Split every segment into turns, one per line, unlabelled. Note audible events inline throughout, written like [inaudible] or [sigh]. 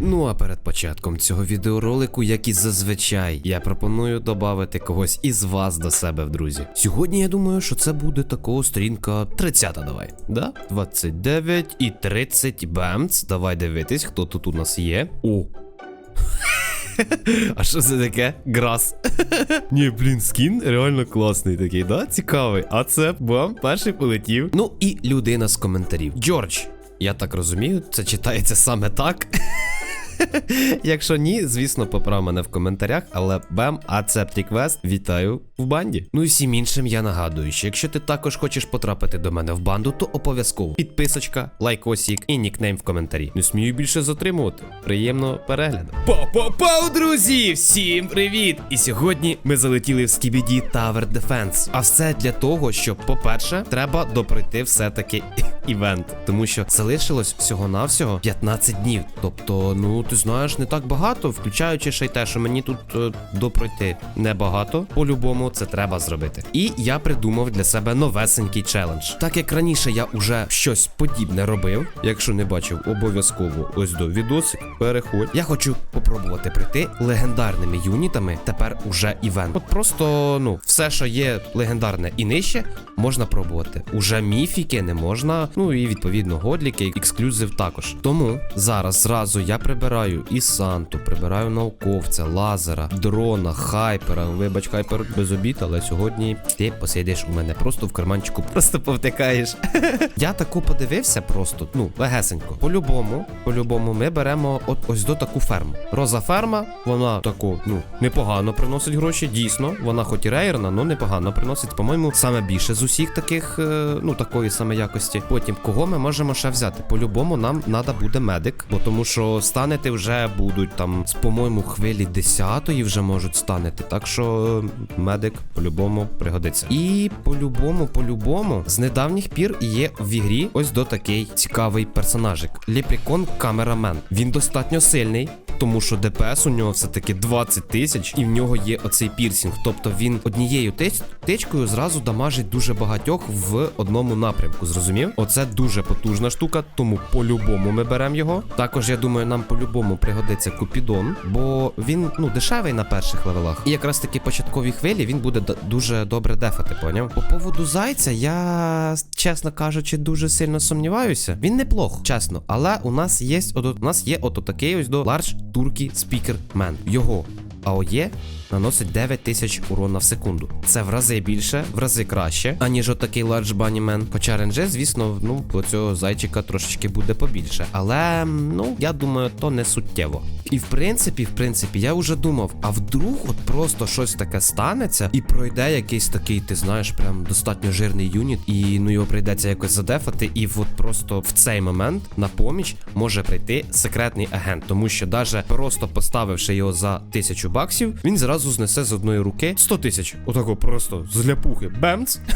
Ну а перед початком цього відеоролику, як і зазвичай, я пропоную додати когось із вас до себе в друзі. Сьогодні я думаю, що це буде такого сторінка 30 давай. Да? 29 і 30 бемц. Давай дивитись, хто тут у нас є. О. [laughs] А що це таке? Грас. [laughs] Ні, блін, скін реально класний такий, да? Цікавий. А це бам, перший полетів. Ну і людина з коментарів. Джордж. Я так розумію, це читається саме так. [laughs] [laughs] Якщо ні, звісно, поправ мене в коментарях, але бем, Accept Request, вітаю в банді. Ну і всім іншим я нагадую, що якщо ти також хочеш потрапити до мене в банду, то обов'язково підписочка, лайкосик і нікнейм в коментарі. Не смію більше затримувати. Приємного перегляду. Па-па-пау, друзі! Всім привіт! І сьогодні ми залетіли в Skibidi Tower Defense. А все для того, щоб, по-перше, треба допройти все-таки [laughs] івент, тому що залишилось всього-навсього 15 днів. Тобто, ну ти знаєш, не так багато, включаючи ще й те, що мені тут е, допройти небагато. По-любому це треба зробити. І я придумав для себе новесенький челендж. Так як раніше я уже щось подібне робив. Якщо не бачив, обов'язково ось до відосик. Переходь. Я хочу попробувати прийти легендарними юнітами. Тепер уже івент. От просто ну все, що є легендарне і нижче, можна пробувати. Уже міфіки не можна. Ну і відповідно годліки, ексклюзив також. Тому зараз зразу я прибираю і Санту, прибираю науковця, лазера, дрона, хайпера. Вибач, хайпер без обід, але сьогодні ти посидиш у мене просто в карманчику, просто повтикаєш. [laughs] Я таку подивився просто, ну, легесенько. По-любому, по-любому, ми беремо от ось до таку ферму. Роза ферма, вона таку, ну, непогано приносить гроші, дійсно. Вона хоч і рейерна, але непогано приносить, по-моєму, саме більше з усіх таких, е, ну, такої саме якості. Потім, кого ми можемо ще взяти? По-любому, нам треба буде медик, бо тому що станете вже будуть там, по-моєму, хвилі 10-ї вже можуть станете. Так що е, медик по-любому пригодиться. І по-любому, по-любому, з недавніх пір є в ігрі ось до такий цікавий персонажик. Лепрекон Камерамен. Він достатньо сильний. Тому що ДПС у нього все-таки 20 тисяч, і в нього є оцей пірсінг. Тобто він однією тичкою зразу дамажить дуже багатьох в одному напрямку. Зрозумів? Оце дуже потужна штука, тому по-любому ми беремо його. Також я думаю, нам по-любому пригодиться Купідон, бо він ну дешевий на перших левелах. І якраз таки початкові хвилі він буде дуже добре дефати, поняв? По поводу зайця, я чесно кажучи, дуже сильно сумніваюся. Він неплох, чесно, але у нас є от, у нас є ото такий ось до Large Turkey Speaker Man. Його АОЄ наносить 9 тисяч урона в секунду. Це в рази більше, в рази краще, аніж отакий Bunny Man. Хоча РНЖ, звісно, ну, по цього зайчика трошечки буде побільше. Але, ну, я думаю, то не суттєво. І в принципі, в принципі, я вже думав, а вдруг от просто щось таке станеться і пройде якийсь такий, ти знаєш, прям достатньо жирний юніт, і ну його прийдеться якось задефати, і от просто в цей момент на поміч може прийти секретний агент, тому що даже просто поставивши його за тисячу баксів, він зразу знесе з одної руки 100 тисяч. Отако просто з ляпухи. Бемц. [laughs]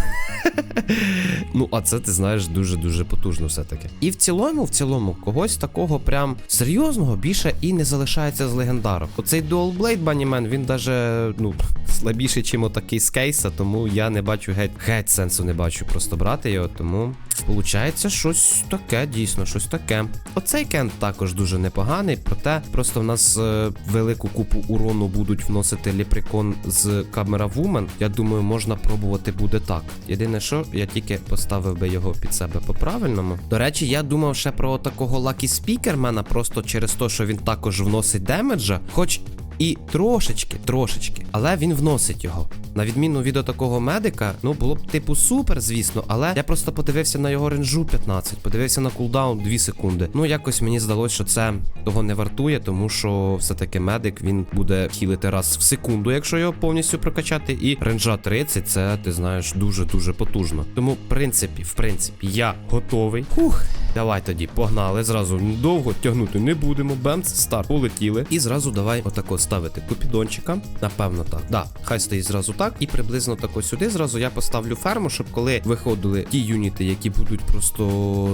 Ну, а це ти знаєш дуже-дуже потужно все-таки. І в цілому, в цілому, когось такого прям серйозного більше і не залишається з легендарок. Оцей Dual Blade Bunnyman, він даже, ну, слабіший, чим отакий з кейса, тому я не бачу геть, геть сенсу не бачу просто брати його, тому. Получається, щось таке, дійсно, щось таке. Оцей кент також дуже непоганий, проте просто в нас е, велику купу урону будуть вносити ліпрекон з камера Вумен. Я думаю, можна пробувати буде так. Єдине, що я тільки поставив би його під себе по-правильному. До речі, я думав ще про такого лакі спікермена, просто через те, що він також вносить демеджа, хоч. І трошечки, трошечки, але він вносить його. На відміну від такого медика, ну було б типу супер, звісно, але я просто подивився на його ренжу 15, подивився на кулдаун 2 секунди. Ну якось мені здалося, що це того не вартує, тому що все-таки медик він буде хілити раз в секунду, якщо його повністю прокачати. І ренжа 30, це ти знаєш дуже дуже потужно. Тому, в принципі, в принципі, я готовий. Фух. Давай тоді, погнали. Зразу довго тягнути не будемо. Бемц, старт, полетіли. І зразу давай отако поставити купідончика. Напевно, так. Да, хай стоїть зразу так. І приблизно тако сюди зразу я поставлю ферму, щоб коли виходили ті юніти, які будуть просто,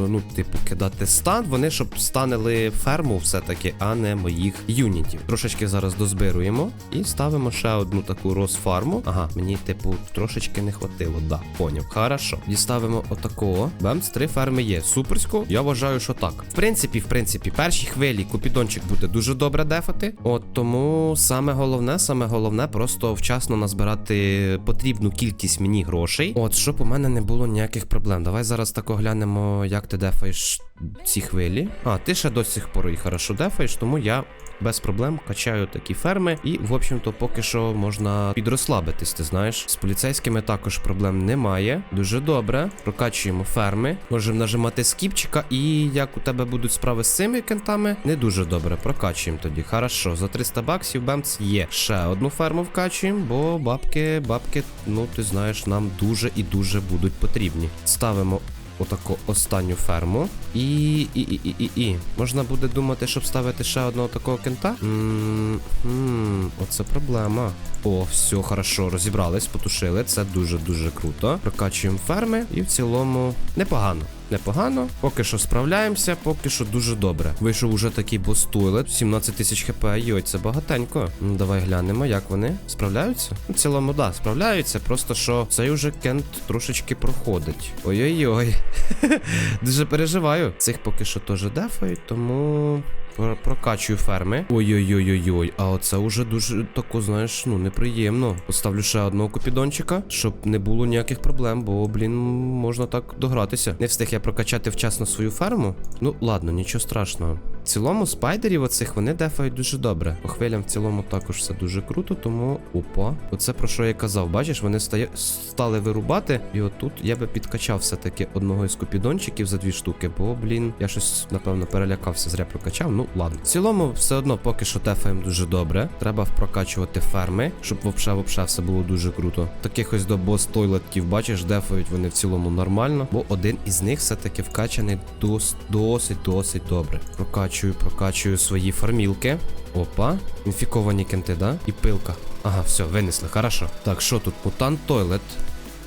ну, типу, кидати стан, вони щоб станили ферму все-таки, а не моїх юнітів. Трошечки зараз дозбируємо і ставимо ще одну таку розфарму. Ага, мені, типу, трошечки не хватило. Да, поняв. Хорошо. Діставимо отакого. Бемц, три ферми є. Суперсько. Я вважаю, що так. В принципі, в принципі, перші хвилі купідончик буде дуже добре дефати. От тому саме головне, саме головне, просто вчасно назбирати потрібну кількість мені грошей. От, щоб у мене не було ніяких проблем. Давай зараз так оглянемо, як ти дефаєш ці хвилі. А, ти ще до сих пор і хорошо дефаєш, тому я без проблем качаю такі ферми, і, в общем-то, поки що можна підрослабитись, ти знаєш. З поліцейськими також проблем немає. Дуже добре. Прокачуємо ферми. Можемо нажимати скіпчика, і як у тебе будуть справи з цими кентами, не дуже добре. Прокачуємо тоді. Хорошо, за 300 баксів бемц є. Ще одну ферму вкачуємо, бо бабки, бабки, ну ти знаєш, нам дуже і дуже будуть потрібні. Ставимо отаку останню ферму. І. і, і, і, і, і. Можна буде думати, щоб ставити ще одного такого кента. Ммм, оце проблема. О, все, хорошо, розібрались, потушили. Це дуже-дуже круто. Прокачуємо ферми, і в цілому непогано. Непогано, поки що справляємося, поки що дуже добре. Вийшов уже такий бос-туалет, 17 тисяч хп, йой, це багатенько. Ну, давай глянемо, як вони справляються. В цілому, да, справляються, просто що цей уже кент трошечки проходить. Ой-ой-ой. [laughs] Дуже переживаю. Цих поки що теж дефають, тому. Про- Прокачую ферми. Ой-ой-ой-ой-ой. А оце уже дуже тако, знаєш, ну неприємно. Поставлю ще одного купідончика, щоб не було ніяких проблем, бо, блін, можна так догратися. Не встиг я прокачати вчасно свою ферму. Ну, ладно, нічого страшного. В цілому, спайдерів оцих вони дефають дуже добре. По хвилям в цілому також все дуже круто, тому опа. Оце про що я казав. Бачиш, вони стає... стали вирубати. І отут я би підкачав все-таки одного із купідончиків за дві штуки, бо, блін, я щось, напевно, перелякався, зря прокачав. Ну, ладно. В цілому, все одно поки що дефаємо дуже добре. Треба впрокачувати ферми, щоб вовше вовше все було дуже круто. Таких ось до бос тойлетків, бачиш, дефають вони в цілому нормально, бо один із них все-таки вкачаний дос... досить, досить добре. Прокачую, прокачую свої фармілки. Опа, інфіковані кенти, да? І пилка. Ага, все, винесли, хорошо. Так, що тут? Мутант тойлет.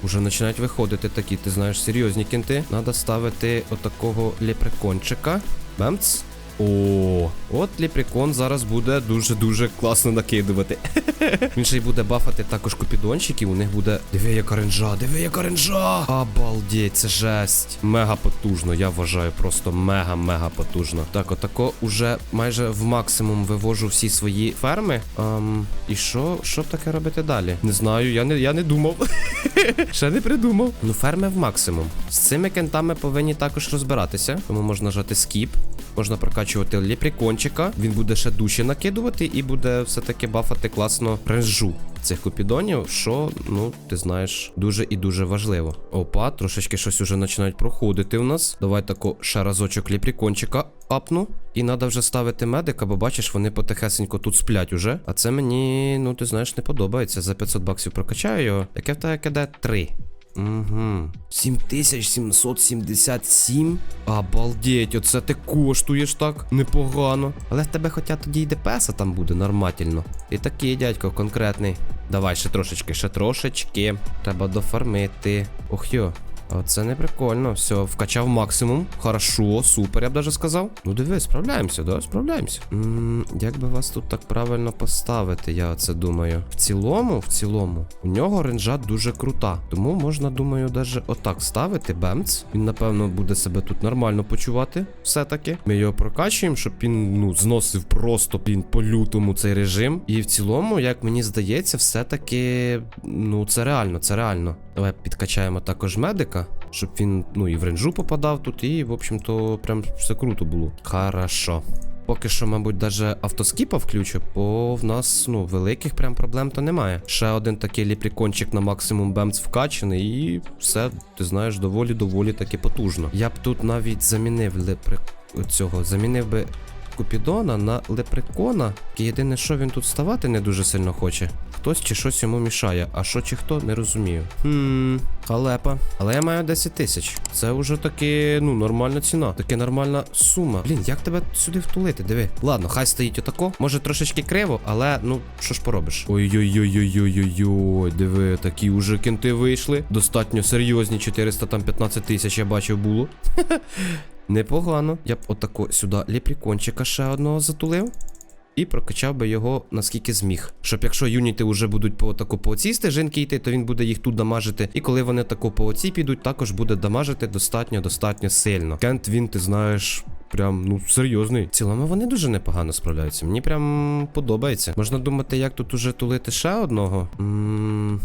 Уже починають виходити такі, ти знаєш, серйозні кінти. Надо ставити отакого лепрекончика. Бемц. О, от ліпрекон зараз буде дуже-дуже класно накидувати. [laughs] Він ще й буде бафати також купідончиків. У них буде. Диви, яка ренжа, диви, яка ренжа! Обалдеть, це жесть. Мега потужно, я вважаю, просто мега-мега потужно. Так, отако уже майже в максимум вивожу всі свої ферми. Ам, і що, що таке робити далі? Не знаю, я не, я не думав. [laughs] Ще не придумав. Ну, ферми в максимум. З цими кентами повинні також розбиратися. Тому можна жати скіп. Можна прокачувати ліпрікончика. Він буде ще душі накидувати і буде все-таки бафати класно ренжу цих купідонів, що, ну, ти знаєш, дуже і дуже важливо. Опа, трошечки щось уже починають проходити у нас. Давай тако ще разочок ліпрікончика апну. І треба вже ставити медика, бо бачиш, вони потихесенько тут сплять уже. А це мені, ну ти знаєш, не подобається. За 500 баксів прокачаю його. Яке в тебе киде? Три. Угу. 7777? Обалдеть, оце ти коштуєш так непогано. Але в тебе хоча тоді й ДПС там буде нормально. І такий дядько конкретний. Давай ще трошечки, ще трошечки. Треба дофармити. Ох йо. А Це не прикольно. Все, вкачав максимум. Хорошо, супер, я б даже сказав. Ну диви, справляємося, да? Справляємося. як би вас тут так правильно поставити, я оце думаю. В цілому, в цілому, у нього ренжа дуже крута. Тому можна, думаю, даже отак ставити. Бемц. Він, напевно, буде себе тут нормально почувати. Все-таки. Ми його прокачуємо, щоб він ну, зносив просто він по лютому цей режим. І в цілому, як мені здається, все-таки ну це реально, це реально. Давай підкачаємо також медика, щоб він ну і в ренжу попадав тут, і, в общем-то, прям все круто було. Хорошо. Поки що, мабуть, даже автоскіпа включу, бо в нас ну великих прям проблем то немає. Ще один такий ліпрікончик на максимум бемц вкачаний, і все, ти знаєш, доволі доволі таки потужно. Я б тут навіть замінив ліприк цього, замінив би Купідона на лепрекона. Єдине, що він тут ставати не дуже сильно хоче. Хтось чи щось йому мішає, а що чи хто, не розумію. Хм, халепа. Але я маю 10 тисяч. Це вже таки, ну, нормальна ціна. Таке нормальна сума. Блін, як тебе сюди втулити? Диви. Ладно, хай стоїть отако. Може трошечки криво, але ну що ж поробиш? Ой-ой-ой-ой-ой-ой-ой. Диви, такі уже кінти вийшли. Достатньо серйозні 415 тисяч, я бачив, було. [laughs] Непогано. Я б отако сюди ліпрікончика ще одного затулив. І прокачав би його наскільки зміг. Щоб якщо юніти вже будуть по таку по цій стежинки йти, то він буде їх тут дамажити. І коли вони тако по оцій підуть, також буде дамажити достатньо достатньо сильно. Кент він, ти знаєш. Прям ну серйозний. В цілому вони дуже непогано справляються. Мені прям подобається. Можна думати, як тут уже тулити ще одного. м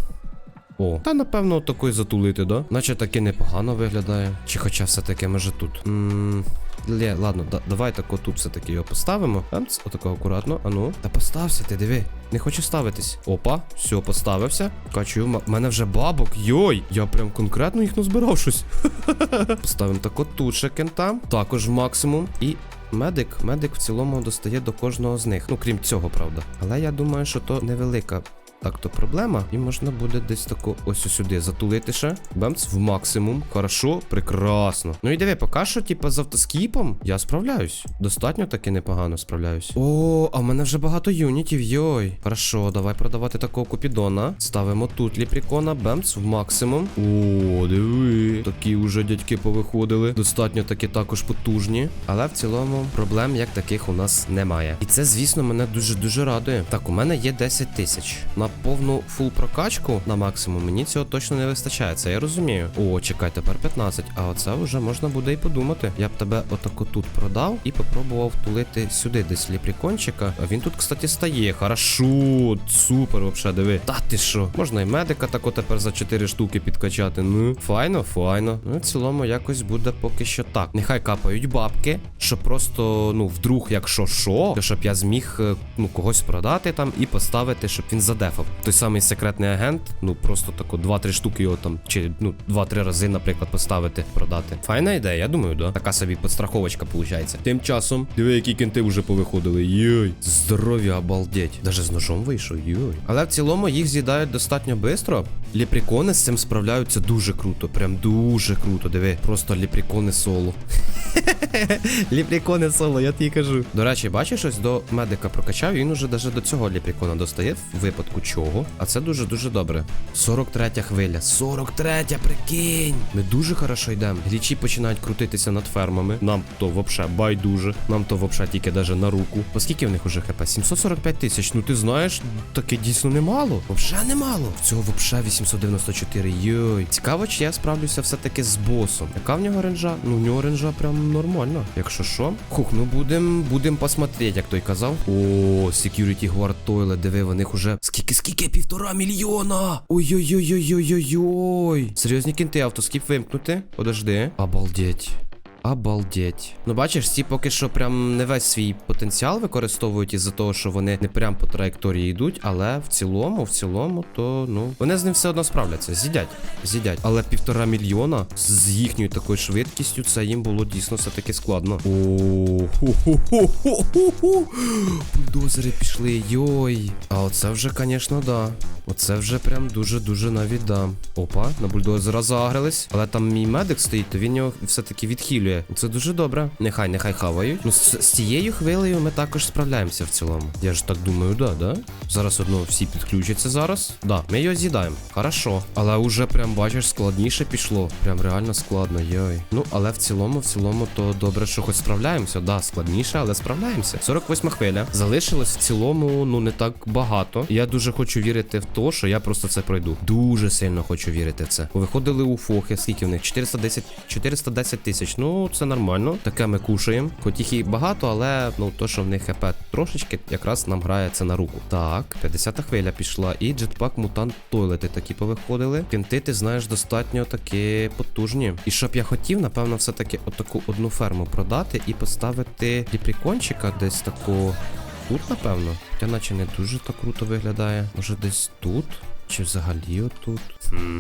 о, та напевно такої затулити, да? Наче таки непогано виглядає. Чи хоча все-таки може тут. Ммм. Лє, ладно, да, давай тако тут все-таки його поставимо. Емц, отако акуратно. Ану. Та постався ти, диви. Не хочу ставитись. Опа, все, поставився. Качу, в мене вже бабок. Йой! Я прям конкретно їх назбирав щось. [laughs] Поставимо тако тут ще кента. Також максимум. І медик, медик в цілому достає до кожного з них. Ну, крім цього, правда. Але я думаю, що то невелика так то проблема. І можна буде десь тако ось сюди затулити ще. Бемц в максимум. Хорошо, прекрасно. Ну і диви, поки що, типа, з автоскіпом я справляюсь. Достатньо таки непогано справляюсь. О, а в мене вже багато юнітів, йой. Хорошо, давай продавати такого купідона. Ставимо тут ліпрікона, бемц в максимум. О, диви. Такі вже дядьки повиходили. Достатньо таки також потужні. Але в цілому проблем як таких у нас немає. І це, звісно, мене дуже-дуже радує. Так, у мене є 10 тисяч. На повну фул прокачку на максимум мені цього точно не вистачає. Це я розумію. О, чекай, тепер 15. А оце вже можна буде і подумати. Я б тебе отако тут продав і попробував втулити сюди десь ліпрікончика. Він тут, кстати, стає. Хорошо, супер, вообще, диви. Та ти що? Можна і медика тако тепер за 4 штуки підкачати. Ну, файно, файно. Ну, в цілому якось буде поки що так. Нехай капають бабки, щоб просто, ну, вдруг, якщо що, щоб я зміг е, ну, когось продати там і поставити, щоб він задефав. Той самий секретний агент, ну просто тако 2-3 штуки його там, чи ну 2-3 рази, наприклад, поставити, продати. Файна ідея, я думаю, да. Така собі підстраховочка виходить. Тим часом, диви, які кінти вже повиходили. Йой. Здоров'я, обалдеть. Даже з ножом вийшов, йой. Але в цілому їх з'їдають достатньо швидко. Ліпрікони з цим справляються дуже круто. Прям дуже круто. Диви, просто ліпрікони соло. [laughs] Ліпрікони соло, я тобі кажу. До речі, бачиш, ось до медика прокачав, він уже даже до цього ліпрікона достає в випадку чого. А це дуже-дуже добре. 43 хвиля. 43, прикинь. Ми дуже хорошо йдемо. Глічі починають крутитися над фермами. Нам то вообще байдуже. Нам то вообще тільки даже на руку. Оскільки в них уже хп? 745 тисяч. Ну ти знаєш, таке дійсно немало. Вообще немало. Цього вообще 894. Йой. Цікаво, чи я справлюся все-таки з босом. Яка в нього ренжа? Ну, в нього ренжа прям нормально. Якщо що. Хух, ну будем, будем посмотреть, як той казав. О, Security Guard Toilet, диви, в них уже скільки, скільки? Півтора мільйона. Ой-ой-ой-ой-ой-ой. Серйозні кінти, автоскіп вимкнути. Подожди. Обалдеть. Обалдеть. Ну бачиш, ці поки що прям не весь свій потенціал використовують із-за того, що вони не прям по траєкторії йдуть, але в цілому, в цілому, то ну вони з ним все одно справляться. З'їдять, з'їдять. Але півтора мільйона з їхньою такою швидкістю це їм було дійсно все таки складно. О, хо-хо-хо-хо-хо-хо. Бульдозери пішли, йой. А оце вже, звісно, да. Оце вже прям дуже-дуже навіть да. Опа, на бульдозера загрились. Але там мій медик стоїть, то він його все-таки відхилює. Це дуже добре. Нехай, нехай хавають. Ну, з, з цією хвилею ми також справляємося в цілому. Я ж так думаю, да, да? Зараз одно всі підключаться зараз. Да, ми його з'їдаємо. Хорошо. Але уже прям бачиш, складніше пішло. Прям реально складно, йой. Ну, але в цілому, в цілому, то добре, що хоч справляємося. Да, складніше, але справляємося. 48 хвиля. Залишилось в цілому, ну не так багато. Я дуже хочу вірити в те, що я просто це пройду. Дуже сильно хочу вірити в це. Виходили у фохи, скільки в них? 410 410 тисяч. Ну, це нормально. Таке ми кушаємо. Хоч їх і багато, але ну то, що в них хп трошечки, якраз нам грає це на руку. Так, 50-та хвиля пішла. І джетпак мутант тойлети такі повиходили. Кінти, ти знаєш, достатньо таки потужні. І щоб я хотів, напевно, все-таки отаку одну ферму продати і поставити ліпрікончика десь таку. Тут, напевно. Хоча наче не дуже так круто виглядає. Може десь тут? Чи взагалі отут? Хм.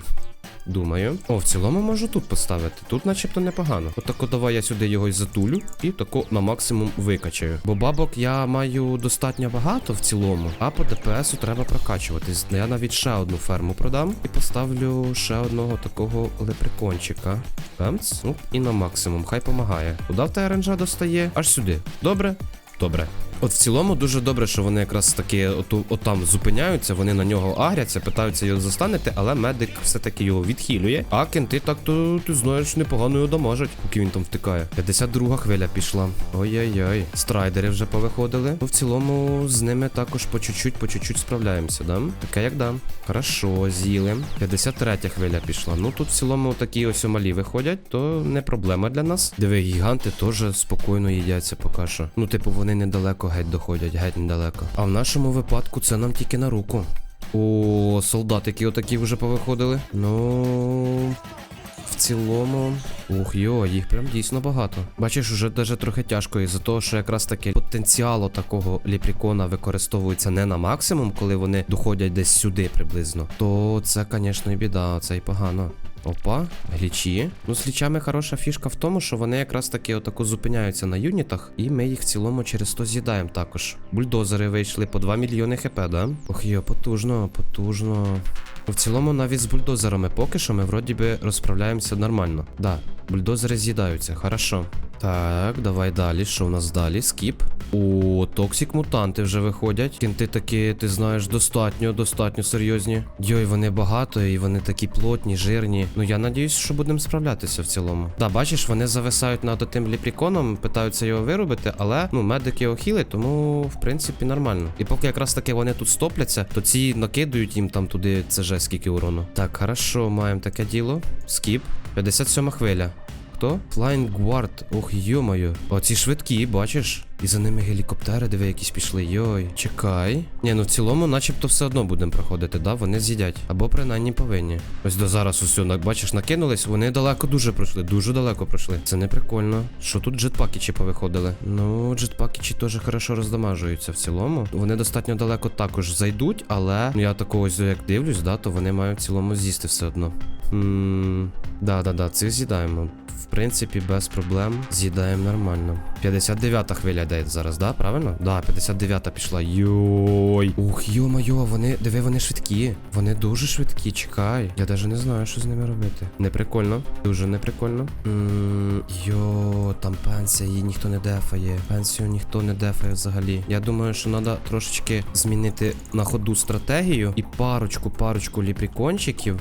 думаю. О, в цілому можу тут поставити. Тут начебто непогано. Отако давай я сюди його й затулю і тако на максимум викачаю. Бо бабок я маю достатньо багато в цілому, а по ДПСу треба прокачуватись. Я навіть ще одну ферму продам і поставлю ще одного такого лепрекончика. Бемц, ну і на максимум, хай помагає. Куди в те оранжа достає? Аж сюди. Добре? Добре. От в цілому дуже добре, що вони якраз таки оту, отам зупиняються, вони на нього агряться, питаються його застанити, але медик все-таки його відхилює. А кенти так то ти знаєш непогано його дамажать, поки він там втикає. 52 хвиля пішла. Ой-ой-ой. Страйдери вже повиходили. Ну, в цілому з ними також по чуть-чуть, по чуть-чуть справляємося, да? Таке як да. Хорошо, з'їли. 53 хвиля пішла. Ну тут в цілому такі ось омалі виходять, то не проблема для нас. Диви, гіганти теж спокійно їдяться поки що. Ну, типу, вони недалеко геть доходять, геть недалеко. А в нашому випадку це нам тільки на руку. О, солдатики отакі вже повиходили. Ну. В цілому. Ух, йо, їх прям дійсно багато. Бачиш, уже даже трохи тяжко із-за того, що якраз таки потенціал такого ліпрікона використовується не на максимум, коли вони доходять десь сюди приблизно. То це, звісно, і біда, це і погано. Опа, глічі. Ну, з глічами хороша фішка в тому, що вони якраз таки отако зупиняються на юнітах, і ми їх в цілому через то з'їдаємо також. Бульдозери вийшли по 2 мільйони хп, да? Ох йо, потужно, потужно. В цілому, навіть з бульдозерами поки що ми вроді би розправляємося нормально. Да, бульдозери з'їдаються, хорошо. Так, давай далі. Що в нас далі? Скіп. О, токсик мутанти вже виходять. Кінти такі, ти знаєш, достатньо, достатньо серйозні. Йой, вони багато і вони такі плотні, жирні. Ну я надіюсь, що будемо справлятися в цілому. Да, бачиш, вони зависають над тим ліпріконом, питаються його виробити, але ну медики його тому в принципі нормально. І поки якраз таки вони тут стопляться, то ці накидують їм там туди це же скільки урону. Так, хорошо, маємо таке діло. Скіп. 57 хвиля. Хто? Flying Guard. Ох, йомаю. Оці швидкі, бачиш? І за ними гелікоптери, диви, якісь пішли. Йой, чекай. Ні, ну в цілому, начебто, все одно будемо проходити, да? Вони з'їдять. Або принаймні повинні. Ось до зараз усе, бачиш, накинулись, вони далеко дуже пройшли, дуже далеко пройшли. Це не прикольно. Що тут джетпакічі повиходили? Ну, джетпакічі теж хорошо роздамажуються в цілому. Вони достатньо далеко також зайдуть, але я такого як дивлюсь, да, то вони мають в цілому з'їсти все одно. Ммм, да, да, да, це з'їдаємо. В принципі, без проблем з'їдаємо нормально. 59-та хвиля йде зараз, да? Правильно? Да, 59-та пішла. Йой. Ух, йо-моє, вони, диви, вони швидкі. Вони дуже швидкі, чекай. Я навіть не знаю, що з ними робити. Неприкольно, дуже неприкольно. Йо, там пенсія, її ніхто не дефає. Пенсію ніхто не дефає взагалі. Я думаю, що треба трошечки змінити на ходу стратегію і парочку, парочку ліпрікончиків.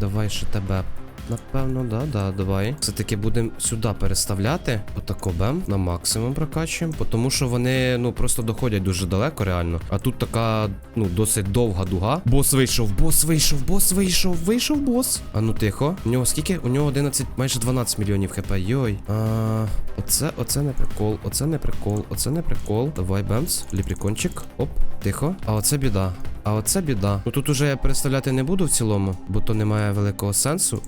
Давай ще тебе Напевно, да, да, давай. Все-таки будемо сюди переставляти. Отако бем на максимум прокачуємо. Тому що вони ну просто доходять дуже далеко, реально. А тут така, ну, досить довга дуга. Бос вийшов, бос вийшов, бос вийшов, вийшов бос. А ну тихо. У нього скільки? У нього 11, майже 12 мільйонів хп. Йой. А, оце, оце не прикол, оце не прикол, оце не прикол. Давай, бемс, ліпрікончик. Оп, тихо. А оце біда. А оце біда. Ну тут уже я переставляти не буду в цілому, бо то немає великого сенсу.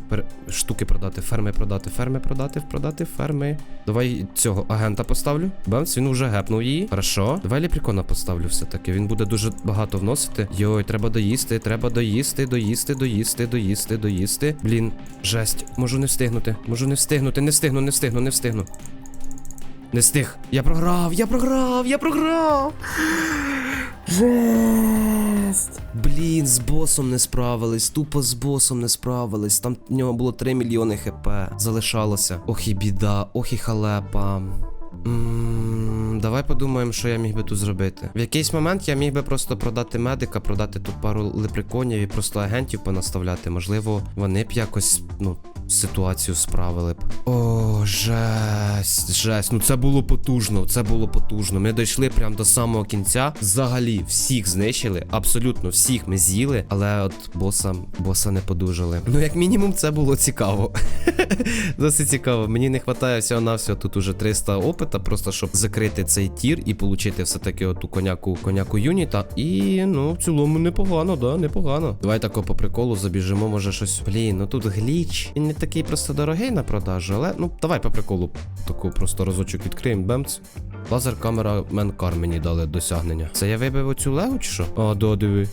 Штуки продати, ферми продати, ферми продати, продати, ферми. Давай цього агента поставлю. Бемс, він вже гепнув її. Хорошо. Давай ліпрікона поставлю все-таки. Він буде дуже багато вносити. Йой, треба доїсти, треба доїсти, доїсти, доїсти, доїсти, доїсти. Блін, жесть. Можу не встигнути. Можу не встигнути, не встигну, не встигну, не встигну. Не встиг. Я програв, я програв, я програв. Жесть. Блін, з босом не справились, тупо з босом не справились. Там в нього було 3 мільйони хп. Залишалося. Ох і біда, ох і халепа. М, Давай подумаємо, що я міг би тут зробити. В якийсь момент я міг би просто продати медика, продати тут пару лепреконів і просто агентів понаставляти. Можливо, вони б якось, ну, ситуацію справили б. О, жесть, жесть. Ну це було потужно, це було потужно. Ми дійшли прямо до самого кінця. Взагалі всіх знищили, абсолютно всіх ми з'їли, але от боса, боса не подужали. Ну, як мінімум, це було цікаво. [laughs] Досить цікаво. Мені не вистачає всього на всього. Тут уже 300 опита, просто щоб закрити цей тір і отримати все-таки оту коняку, коняку юніта. І ну, в цілому непогано, да, непогано. Давай тако по приколу забіжимо, може щось. Блін, ну тут гліч. Він не такий просто дорогий на продажу, але ну давай по приколу таку просто разочок відкриємо. Бемц. Лазер камера Менкар мені дали досягнення. Це я вибив оцю леву чи що? А, да, диви.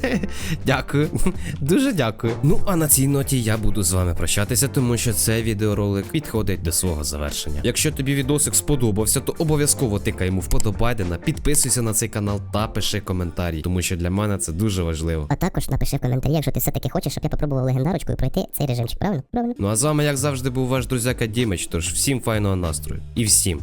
[laughs] Дякую. [laughs] Дуже дякую. Ну а на цій ноті я буду з вами прощатися, тому що цей відеоролик підходить до свого завершення. Якщо тобі відосик сподобався, то обов'язково тикай йому вподобайдена, підписуйся на цей канал та пиши коментарі, тому що для мене це дуже важливо.
А також напиши в коментарі, якщо ти все-таки хочеш, щоб я попробував легендарочкою пройти цей режимчик. Правильно? Правильно.
Ну а з вами, як завжди, був ваш друзяка Дімич. Тож всім файного настрою і всім